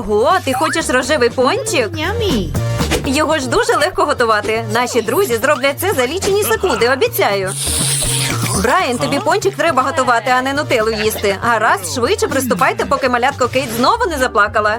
Ого, ти хочеш рожевий пончик? Його ж дуже легко готувати. Наші друзі зроблять це за лічені секунди, обіцяю. Брайан, тобі пончик треба готувати, а не нутелу їсти. Гаразд, швидше приступайте, поки малятко Кейт знову не заплакала.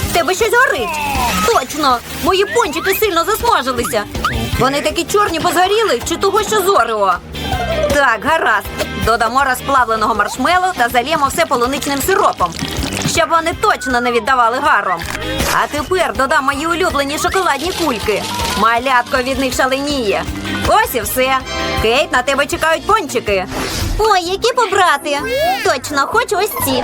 Тебе щось горить. Точно, мої пончики сильно засмажилися. Вони такі чорні, бо чи того, що зорео. Так, гаразд. Додамо розплавленого маршмелу та зальємо все полуничним сиропом, щоб вони точно не віддавали гаром. А тепер додам мої улюблені шоколадні кульки. Малятко від них шаленіє. Ось і все. Кейт, на тебе чекають пончики. Ой, які побрати. Точно, хочу ось ці.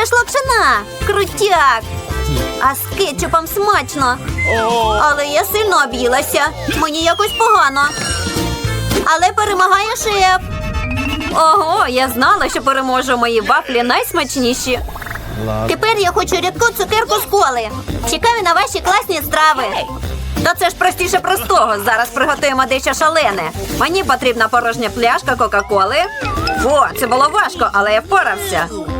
Це ж лапшина. Крутяк. А з кетчупом смачно. Але я сильно об'їлася. Мені якось погано. Але перемагає шеф. Ого, я знала, що переможу мої вафлі найсмачніші. Тепер я хочу рідку цукерку з коли. Чекаю на ваші класні страви. Та це ж простіше простого. Зараз приготуємо дещо шалене. Мені потрібна порожня пляшка Кока-Коли. О, це було важко, але я впорався.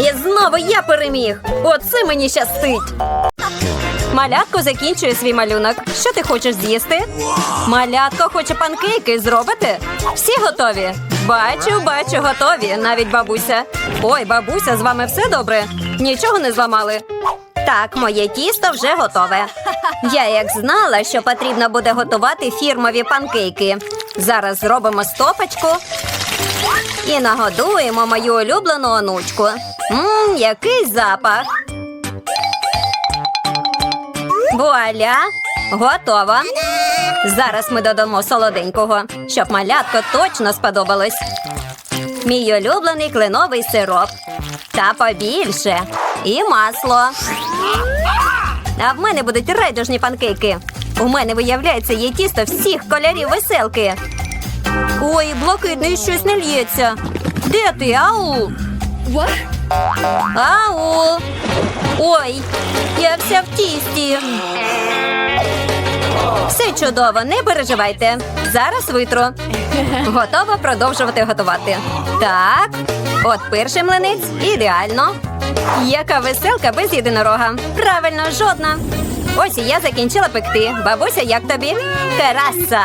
І знову я переміг. Оце мені щастить. Малятко закінчує свій малюнок. Що ти хочеш з'їсти? Малятко хоче панкейки зробити? Всі готові? Бачу, бачу, готові. Навіть бабуся. Ой, бабуся, з вами все добре? Нічого не зламали. Так, моє тісто вже готове. Я як знала, що потрібно буде готувати фірмові панкейки. Зараз зробимо стопочку і нагодуємо мою улюблену онучку. Мм, який запах. Вуаля! Готово. Зараз ми додамо солоденького, щоб малятко точно сподобалось. Мій улюблений кленовий сироп. Та побільше. І масло. А в мене будуть райдужні панкейки. У мене, виявляється, є тісто всіх кольорів веселки. Ой, блакитний щось не лється. Де ти, ау? Ау! Ой, я вся в тісті. Все чудово, не переживайте. Зараз витру. Готова продовжувати готувати. Так, от перший млинець ідеально. Яка веселка без єдинорога. Правильно, жодна. Ось і я закінчила пекти. Бабуся, як тобі? Краса.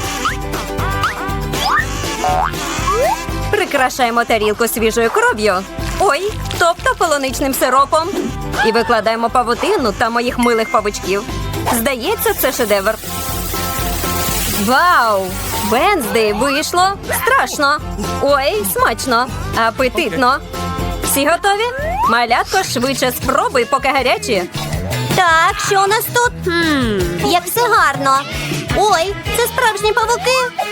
Прикрашаємо тарілку свіжою кров'ю. Ой, тобто полуничним сиропом. І викладаємо павутину та моїх милих павучків. Здається, це шедевр. Вау! Венздей вийшло страшно. Ой, смачно, апетитно. Всі готові? Малятко швидше спробуй, поки гарячі. Так, що у нас тут? Хм, як все гарно. Ой, це справжні павуки.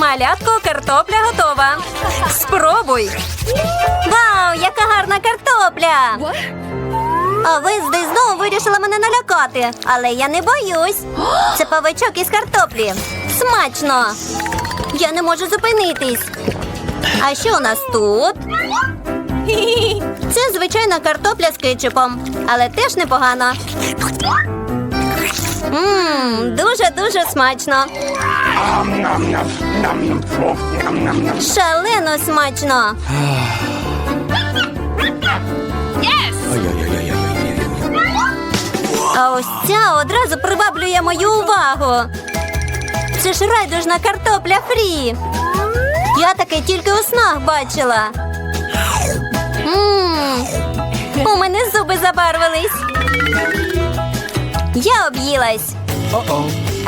Малятко, картопля готова. Спробуй. Вау, яка гарна картопля! А ви здесь знову вирішили мене налякати, але я не боюсь. Це павичок із картоплі. Смачно. Я не можу зупинитись. А що у нас тут? Це звичайна картопля з кетчупом, але теж непогано. Ммм, дуже-дуже смачно. Шалено смачно. А ось ця одразу приваблює мою увагу. Це ж райдужна картопля фрі. Я таке тільки у снах бачила. Мм, у мене зуби забарвились. Я об'їлась.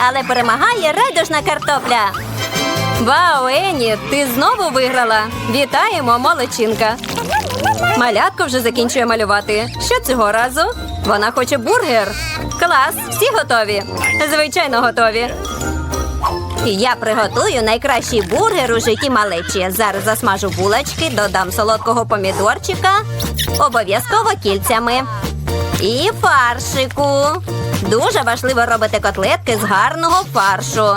Але перемагає райдужна картопля. Вау, Ені, ти знову виграла. Вітаємо, молодчинка. Малятко вже закінчує малювати. Що цього разу? Вона хоче бургер. Клас, всі готові. Звичайно, готові. Я приготую найкращий бургер у житті малечі. Зараз засмажу булочки, додам солодкого помідорчика, обов'язково кільцями. І фаршику. Дуже важливо робити котлетки з гарного фаршу.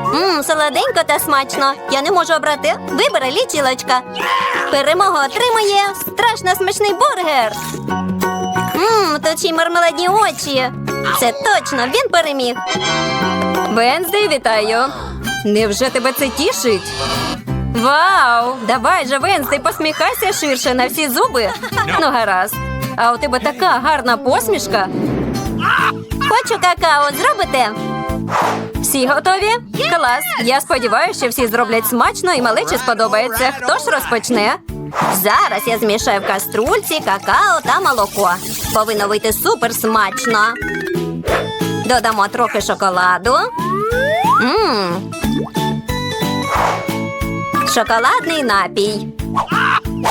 Мм, солоденько та смачно. Я не можу обрати. Вибери лічилочка. Перемогу отримує страшно смачний бургер. Мм, тут мармеладні очі. Це точно, він переміг. Венздей, вітаю. Невже тебе це тішить? Вау! Давай же, Венздей, посміхайся ширше на всі зуби. Ну, гаразд. А у тебе така гарна посмішка. Хочу какао, зробите? Всі готові? Клас! Я сподіваюся, що всі зроблять смачно і малечі сподобається. Хто ж розпочне? Зараз я змішаю в каструльці какао та молоко. Повинно вийти супер смачно. Додамо трохи шоколаду. Мм. Шоколадний напій.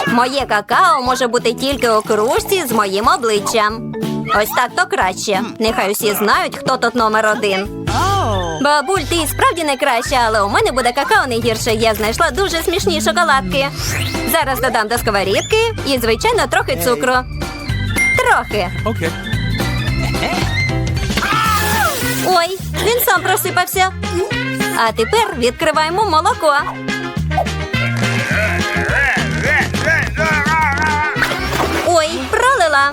Моє какао може бути тільки у кружці з моїм обличчям. Ось так то краще. Нехай усі знають, хто тут номер один. Бабуль, ти справді найкраща, але у мене буде какао не гірше. Я знайшла дуже смішні шоколадки. Зараз додам до сковорідки і, звичайно, трохи цукру. Трохи. Ой, він сам просипався. А тепер відкриваємо молоко. Ой, пролила.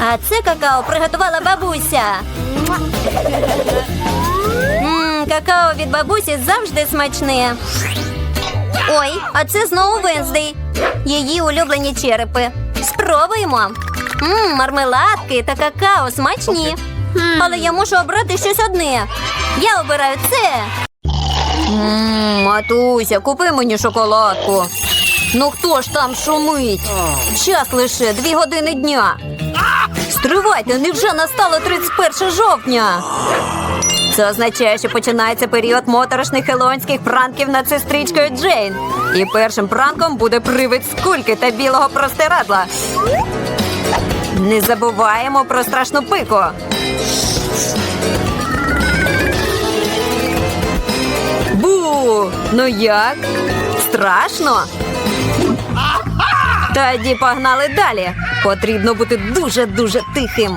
А це какао приготувала бабуся. Мм, какао від бабусі завжди смачне. Ой, а це знову Венздей. Її улюблені черепи. Спробуємо. Мм, мармеладки та какао смачні. Але я можу обрати щось одне. Я обираю це. Мм, матуся, купи мені шоколадку. Ну хто ж там шумить? Час лише дві години дня. Стривайте, невже настало 31 жовтня? Це означає, що починається період моторошних хелонських пранків над сестричкою Джейн. І першим пранком буде привид скульки та білого простирадла. Не забуваємо про страшну пику. Бу! Ну як? Страшно? Тоді погнали далі. Потрібно бути дуже-дуже тихим.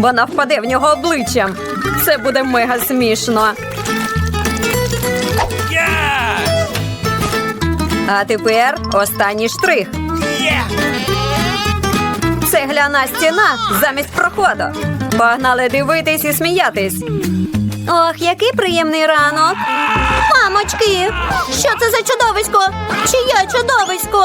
Вона впаде в нього обличчям. Це буде мега смішно. А тепер останній штрих. Цегляна стіна замість проходу. Погнали дивитись і сміятись. Ох, який приємний ранок. Мамочки, що це за чудовисько? Чиє чудовисько?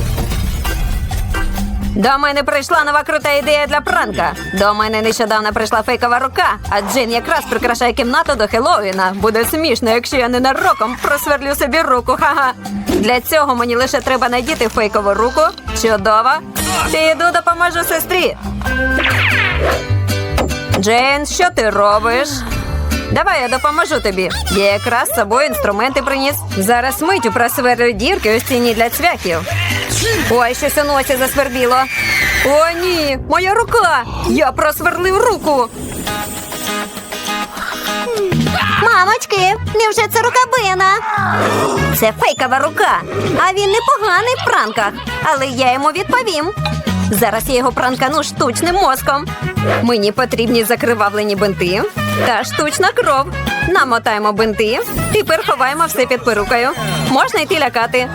До мене прийшла нова крута ідея для пранка. До мене нещодавно прийшла фейкова рука, а Джин якраз прикрашає кімнату до Хеллоуіна. Буде смішно, якщо я ненароком просверлю собі руку. Ха-ха. Для цього мені лише треба надіти фейкову руку. Чудово. Піду допоможу сестрі. Джейн, що ти робиш? Давай я допоможу тобі. Я якраз з собою інструменти приніс. Зараз миттю просверлю дірки у стіні для цвяхів. Ой, щось у носі засвербіло. О, ні, моя рука! Я просверлив руку. Мамочки, невже це рука Бена? Це фейкова рука. А він непоганий в пранках. Але я йому відповім. Зараз я його пранкану штучним мозком. Мені потрібні закривавлені бинти та штучна кров. Намотаємо бинти. Тепер ховаємо все під перукою. Можна йти лякати.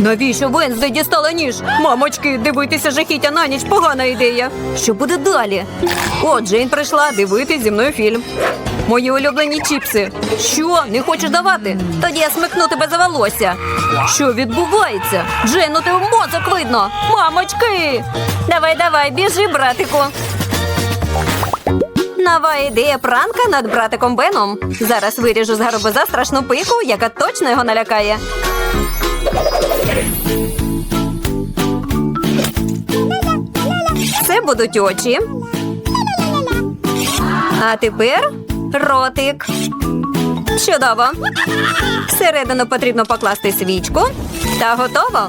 Навіщо Венсди дістала ніж? Мамочки, дивитися жахіття на ніч погана ідея. Що буде далі? О, Джейн прийшла дивитись зі мною фільм. Мої улюблені чіпси. Що, не хочеш давати? Тоді я смикну тебе за волосся. Що відбувається? Джейн, у тебе мозок видно. Мамочки! Давай, давай, біжи, братику. Нова ідея пранка над братиком Беном. Зараз виріжу з гарбуза страшну пику, яка точно його налякає. Це будуть очі. А тепер ротик. Чудово. Всередину потрібно покласти свічку. Та готово.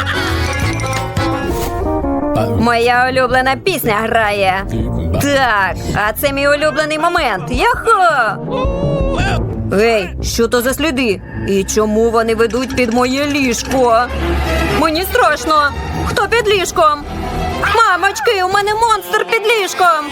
Моя улюблена пісня грає. Так, а це мій улюблений момент. Яхо! Ей, що то за сліди? І чому вони ведуть під моє ліжко? Мені страшно. Хто під ліжком? Мамочки, у мене монстр під ліжком.